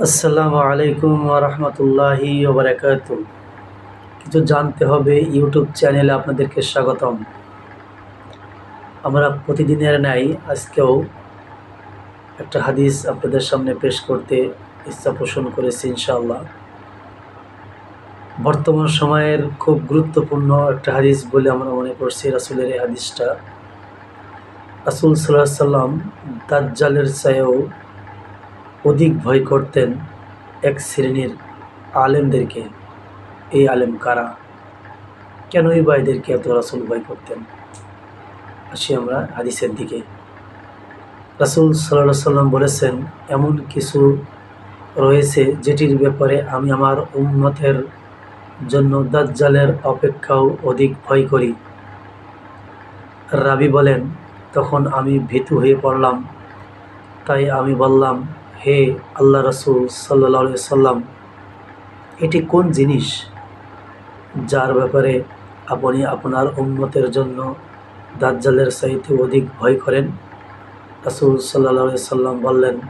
আসসালামু আলাইকুম রহমতুল্লাহি ওবরাকাত কিছু জানতে হবে, ইউটিউব চ্যানেলে আপনাদেরকে স্বাগতম। আমরা প্রতিদিনের ন্যায় আজকেও একটা হাদিস আপনাদের সামনে পেশ করতে ইচ্ছা পোষণ করেছি ইনশাআল্লাহ। বর্তমান সময়ের খুব গুরুত্বপূর্ণ একটা হাদিস বলে আমরা মনে করছি রাসুলের এই হাদিসটা। রাসুল সাল্লাহ সাল্লাম দাজ্জালের চায়েও অধিক ভয় করতেন এক শ্রেণির আলেমদেরকে। এই আলেম কারা? কেনই বা এদেরকে এত রাসুল ভয় করতেন? আসি আমরা হাদিসের দিকে। রাসুল সাল্লাহ সাল্লাম বলেছেন, এমন কিছু রয়েছে যেটির ব্যাপারে আমি আমার উন্মতের জন্য দাজ্জালের অপেক্ষাও অধিক ভয় করি। রাবি বলেন, তখন আমি ভীতু হয়ে পড়লাম। তাই আমি বললাম হে আল্লাহ রসুল সাল্লা সাল্লাম এটি কোন জিনিস যার ব্যাপারে আপনি আপনার উন্মতের জন্য দাজ্জালের চাইতে অধিক ভয় করেন? রাসুল সাল্লা সাল্লাম বললেন,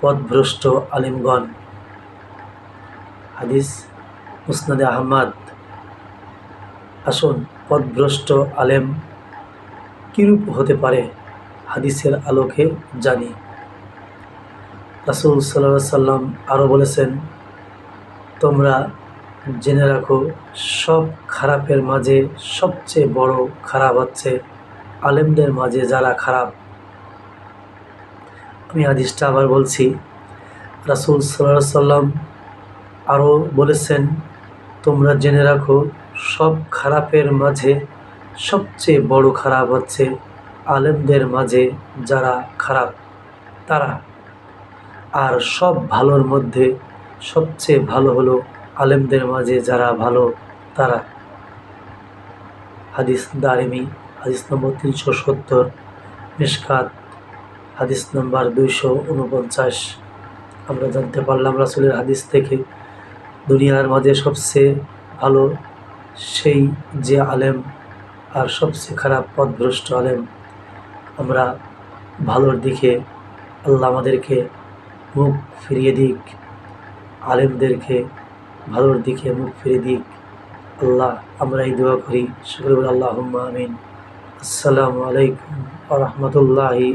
পথভ্রষ্ট আলিমগণ। হাদিস মুসনাদে আহমাদ। আসুন, পথভ্রষ্ট আলেম কীরূপ হতে পারে? হাদিসের আলোকে জানি। রাসুল সাল্লা সাল্লাম আরও বলেছেন, তোমরা জেনে রাখো, সব খারাপের মাঝে সবচেয়ে বড় খারাপ হচ্ছে আলেমদের মাঝে যারা খারাপ। আমি হাদিসটা আবার বলছি, রাসুল সাল্লাহ সাল্লাম আরও বলেছেন, তোমরা জেনে রাখো, সব খারাপের মাঝে সবচেয়ে বড় খারাপ হচ্ছে আলেমদের মাঝে যারা খারাপ, তারা। আর সব ভালোর মধ্যে সবচেয়ে ভালো হলো আলেমদের মাঝে যারা ভালো, তারা। হাদিস দারিমি, হাদিস নম্বর তিনশো সত্তর, মিসকাত, হাদিস নম্বর দুইশো উনপঞ্চাশ। আমরা জানতে পারলাম রাসুলের হাদিস থেকে দুনিয়ার মাঝে সবচেয়ে ভালো সেই যে আলেম আর সবচেয়ে খারাপ পথভ্রষ্ট আলেম। আমরা ভালোর দিকে আল্লাহ আমাদেরকে মুখ ফিরিয়ে দিক। আলেমদেরকে ভালোর দিকে মুখ ফিরিয়ে দিক। আল্লাহ, আমরা এই দোয়া করি। শুক্রবার আল্লাহ আমিন। আসসালামু আলাইকুম আ রহমতুল্লাহি